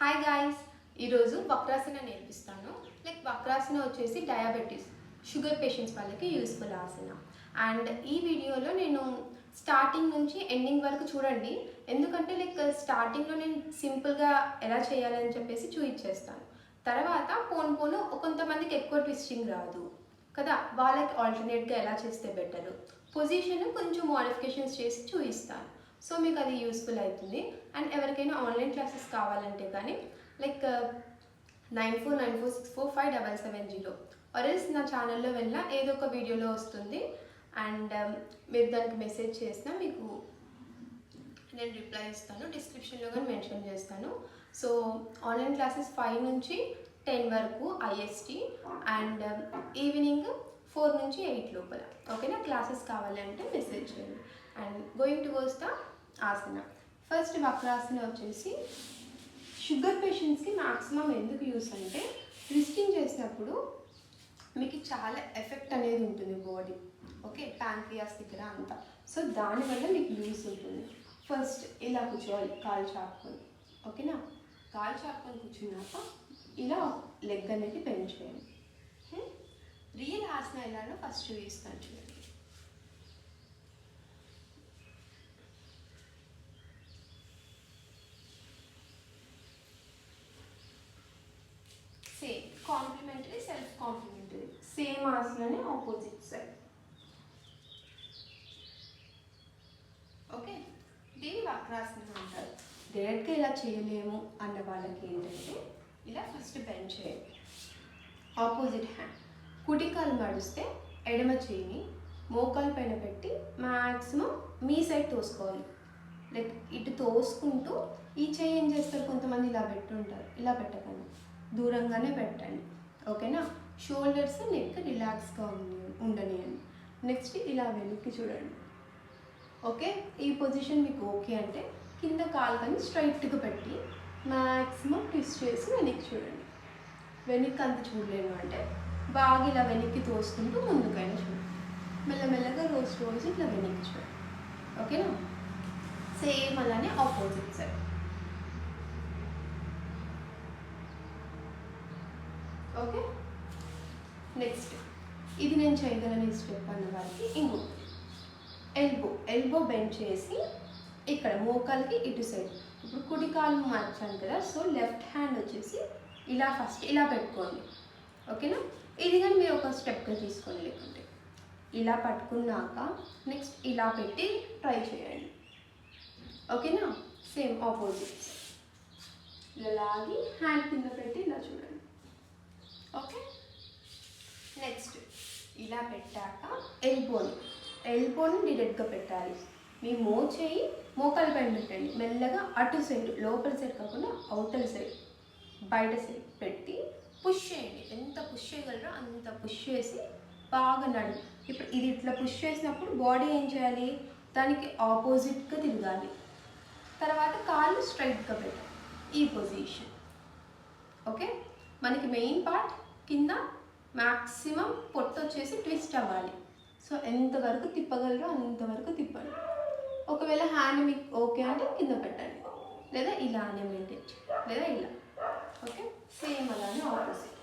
Hi guys ఈరోజు వక్రాసన నేర్పిస్తాను. Like వక్రాసన వచ్చేసి డయాబెటీస్ షుగర్ పేషెంట్స్ వాళ్ళకి యూస్ఫుల్ ఆసన. అండ్ ఈ వీడియోలో నేను స్టార్టింగ్ నుంచి ఎండింగ్ వరకు చూడండి. ఎందుకంటే లైక్ స్టార్టింగ్లో నేను సింపుల్గా ఎలా చేయాలని చెప్పేసి చూపించేస్తాను తర్వాత పోను పోను కొంతమందికి ఎక్కువ ట్విస్టింగ్ రాదు. కదా? వాళ్ళకి ఆల్టర్నేట్గా ఎలా చేస్తే బెటర్ పొజిషన్ కొంచెం మోడిఫికేషన్స్ చేసి చూపిస్తాను సో మీకు అది యూస్ఫుల్ అవుతుంది అండ్ ఎవరికైనా ఆన్లైన్ క్లాసెస్ కావాలంటే కానీ like nine four nine four six four five double seven zero ఆర్ఎల్స్ నా ఛానల్లో వెళ్ళిన ఏదో ఒక వీడియోలో వస్తుంది. అండ్ um, మీరు దానికి మెసేజ్ చేసినా మీకు నేను రిప్లై ఇస్తాను. డిస్క్రిప్షన్లో కానీ మెన్షన్ చేస్తాను. సో ఆన్లైన్ క్లాసెస్ ఫైవ్ నుంచి టెన్ వరకు ఐఎస్టీ అండ్ ఈవినింగ్ ఫోర్ నుంచి ఎయిట్ లోపల. ఓకేనా? క్లాసెస్ కావాలంటే మెసేజ్ చేయండి. And going to goes the asana. First vakrasana వచ్చేసి షుగర్ పేషెంట్స్కి మ్యాక్సిమం ఎందుకు యూస్ అంటే ట్విస్టింగ్ చేసినప్పుడు మీకు చాలా ఎఫెక్ట్ అనేది ఉంటుంది బాడీ. ఓకే? ప్యాంక్రియాస్ దగ్గర అంతా. సో దానివల్ల మీకు యూస్ ఉంటుంది. ఫస్ట్ ఇలా కూర్చోవాలి కాలు చాపుకొని. ఓకేనా? కాలు చాపుకొని కూర్చున్నాక ఇలా లెగ్ అనేది బెండ్ రియల్ ఆసన ఎలానో ఫస్ట్ చూపిస్తాను చూడండి. Same complementary self complementary same ఆసనని opposite side okay దీన్ని వక్రాసనం అంటారు. డైరెక్ట్గా ఇలా చేయలేము అన్న వాళ్ళకి ఏంటంటే ఇలా ఫస్ట్ బెండ్ చేయాలి ఆపోజిట్ హ్యాండ్ కుటికాలు మడిస్తే ఎడమ చేయిని మోకాలు పైన పెట్టి మ్యాక్సిమం మీ సైడ్ తోసుకోవాలి. లైక్ ఇటు తోసుకుంటూ ఈ చేయి ఏం చేస్తారు? కొంతమంది ఇలా పెట్టుంటారు. ఇలా పెట్టకండి. దూరంగానే పెట్టండి. ఓకేనా? షోల్డర్స్ నెక్ రిలాక్స్గా ఉండి ఉండనియండి. నెక్స్ట్ ఇలా వెనక్కి చూడండి. ఓకే? ఈ పొజిషన్ మీకు ఓకే అంటే కింద కాలు కానీ స్ట్రైట్గా పెట్టి మ్యాక్సిమం ట్విస్ట్ చేసి వెనక్కి చూడండి. వెనక్కి అంత చూడలేను అంటే బాగా ఇలా వెనక్కి తోసుకుంటూ ముందుకైనా చూడండి మెల్లమెల్లగా రోజు రోజు ఇట్లా వెనక్కి చూడండి ఓకేనా? సేమ్ అలానే ఆపోజిట్ సైడ్ ఓకే? నెక్స్ట్ ఇది నేను చేయగలను స్టెప్ అన్న వారికి ఇంకో. ఎల్బో ఎల్బో బెండ్ చేసి ఇక్కడ మోకాలకి ఇటు సైడ్ ఇప్పుడు కుడి కాలు మార్చాను కదా సో లెఫ్ట్ హ్యాండ్ వచ్చేసి ఇలా ఫస్ట్ ఇలా పెట్టుకోండి. ఓకేనా? ఇది కానీ మీరు ఒక స్టెప్గా తీసుకోండి లేకుంటే. ఇలా పట్టుకున్నాక నెక్స్ట్ ఇలా పెట్టి ట్రై చేయండి. ఓకేనా? సేమ్ ఆపోజిట్ ఇలా లాగి హ్యాండ్ కింద పెట్టి ఇలా చూడండి. ఓకే? నెక్స్ట్ ఇలా పెట్టాక ఎల్బోని ఎల్బోని డైరెక్ట్గా పెట్టాలి. మీ మో చేయి మోకాలు పైన పెట్టండి. మెల్లగా అటు సైడ్ లోపల సైడ్ కాకుండా అవుటర్ సైడ్ బయట సైడ్ పెట్టి పుష్ చేయండి. ఎంత పుష్ చేయగలరో అంత పుష్ చేసి బాగా నడు. ఇప్పుడు ఇది ఇట్లా పుష్ చేసినప్పుడు బాడీ ఏం చేయాలి? దానికి ఆపోజిట్గా తిరగాలి. తర్వాత కాళ్ళు స్ట్రైట్గా పెట్టాలి. ఈ పొజిషన్ ఓకే మనకి మెయిన్ పార్ట్ కింద మ్యాక్సిమం పొట్టు వచ్చేసి ట్విస్ట్ అవ్వాలి. సో ఎంతవరకు తిప్పగలరో అంతవరకు తిప్పండి. ఒకవేళ హ్యాండ్ మీకు ఓకే అంటే కింద పెట్టండి. లేదా ఇలానే మెయింటైన్ లేదా ఇలా. ఓకే సేమ్ అలానే ఆపోజిట్